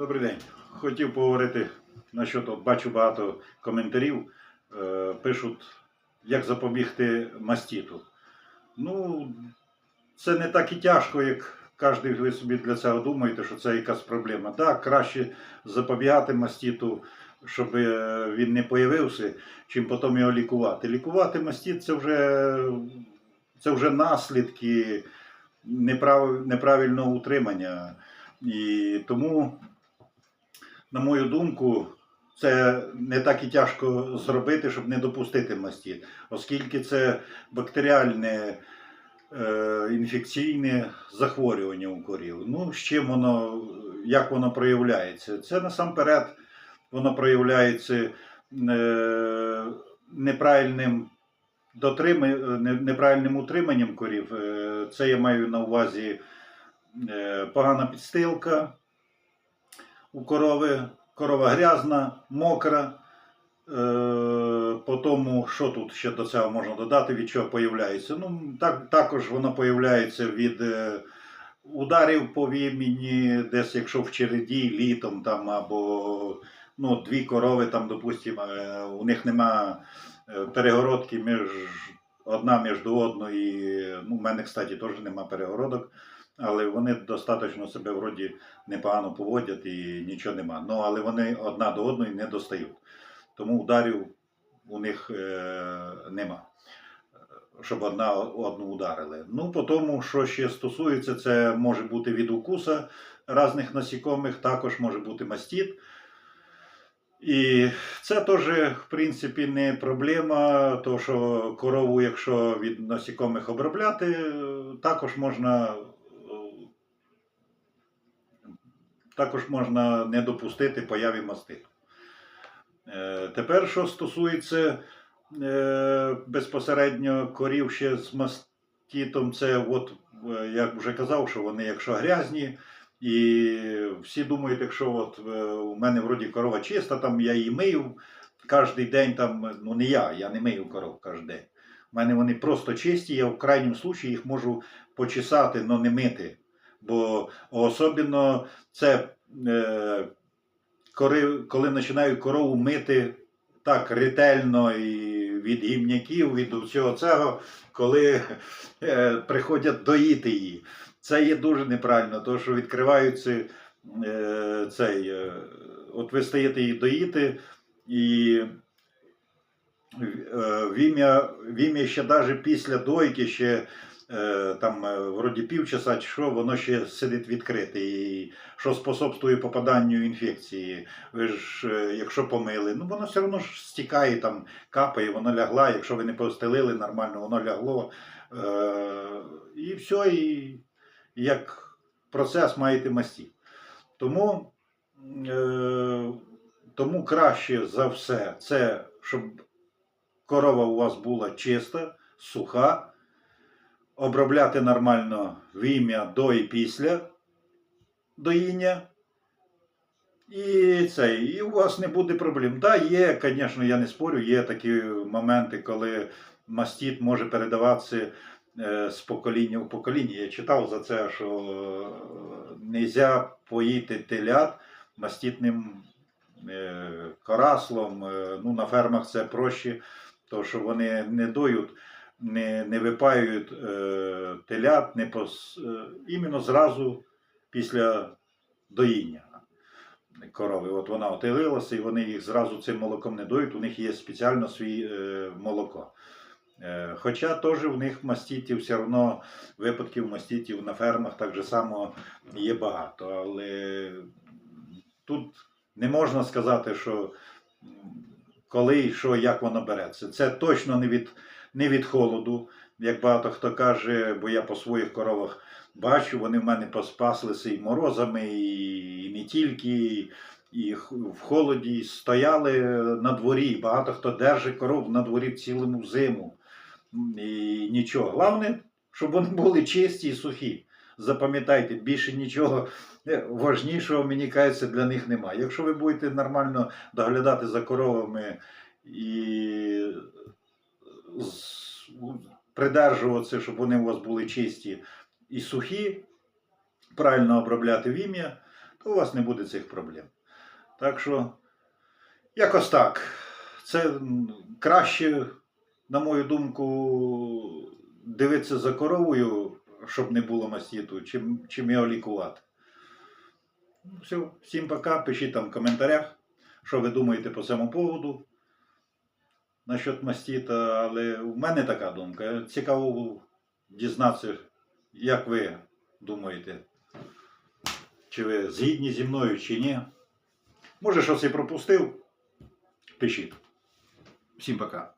Добрий день. Хотів поговорити насчет, бачу багато коментарів, е, пишуть, як запобігти мастіту. Ну, це не так і тяжко, як кожен ви собі для цього думаєте, що це якась проблема. Так, краще запобігати мастіту, щоб е, він не появився, чим потім його лікувати. Лікувати мастіт це вже, це вже наслідки неправ- неправильного утримання. І тому, на мою думку, це не так і тяжко зробити, щоб не допустити мастіт, оскільки це бактеріальне е, інфекційне захворювання у корів. Ну, з чим воно, як воно проявляється? Це насамперед воно проявляється е, неправильним не- неправильним утриманням корів. Е, Це я маю на увазі е, погана підстилка у корови, корова грязна, мокра. Е, по тому, що тут ще до цього можна додати, від чого появляється. Ну, так, також воно появляється від е, ударів по вімені, десь якщо в череді літом там, або ну, дві корови, там, допустимо, е, у них нема перегородки між одна між одною. Ну, у мене, кстати, теж нема перегородок. Але вони достатньо себе вроді непогано поводять і нічого нема. Ну, але вони одна до одної не достають. Тому ударів у них е, нема, щоб одна одну ударили. Ну, по тому, що ще стосується, це може бути від укуса різних насікомих, також може бути мастіт. І це теж, в принципі, не проблема, то що корову, якщо від насікомих обробляти, також можна також можна не допустити появи маститу. Е, Тепер, що стосується е, безпосередньо корів ще з маститом, це от, е, як вже казав, що вони якщо грязні, і всі думають, якщо от у мене вроді корова чиста, там я її мию кожен день, там, ну не я, я не мию коров кожен день. У мене вони просто чисті, я в крайньому случаї їх можу почесати, але не мити. Бо особливо це е, коли, коли починають корову мити так ретельно і від гімняків, від всього цього, коли е, приходять доїти її. Це є дуже неправильно, тому що відкриваються е, цей. От ви стаєте її доїти, і е, в ім'я, в ім'я ще навіть після дойки ще там е, вроді півчаса чи що, воно ще сидить відкрите. І що способствує попаданню інфекції. Ви ж, е, якщо помили, ну воно все одно ж стікає, там, капає, воно лягла. Якщо ви не постелили нормально, воно лягло. Е, і все, і як процес маєте масті. Тому, е, тому краще за все це, щоб корова у вас була чиста, суха, обробляти нормально вім'я до і після доїння. І це, і у вас не буде проблем. Так, да, є, звісно, я не спорю, є такі моменти, коли мастіт може передаватися е, з покоління в покоління. Я читав за це, що не можна поїти телят мастітним е, кораслом. Е, ну, на фермах це проще, тому що вони не доють, не, не випаюють е, телят, не пос, е, іменно зразу після доїння корови. От вона отелилася, і вони їх зразу цим молоком не доють, у них є спеціально свій е, молоко. Е, Хоча теж в них маститів, все одно випадків маститів на фермах так же само є багато. Але тут не можна сказати, що коли і що, як воно береться. Це точно не від, не від холоду, як багато хто каже, бо я по своїх коровах бачу, вони в мене поспаслися і морозами, і, не тільки. І в холоді стояли на дворі. Багато хто держить коров на дворі цілому зиму. І нічого. Головне, щоб вони були чисті і сухі. Запам'ятайте, більше нічого е, важнішого, мені кажеться, для них немає. Якщо ви будете нормально доглядати за коровами і придержуватися, щоб вони у вас були чисті і сухі, правильно обробляти вім'я, то у вас не буде цих проблем. Так що, якось так. Це краще, на мою думку, дивитися за коровою, щоб не було мастіту, чим, чим його лікувати. Ну, Все, всім пока. Пишіть там в коментарях, що ви думаєте по цьому поводу насчет мастіта, але в мене така думка. Цікаво дізнатися, як ви думаєте, чи ви згідні зі мною, чи ні. Може, щось і пропустив. Пишіть. Всім пока.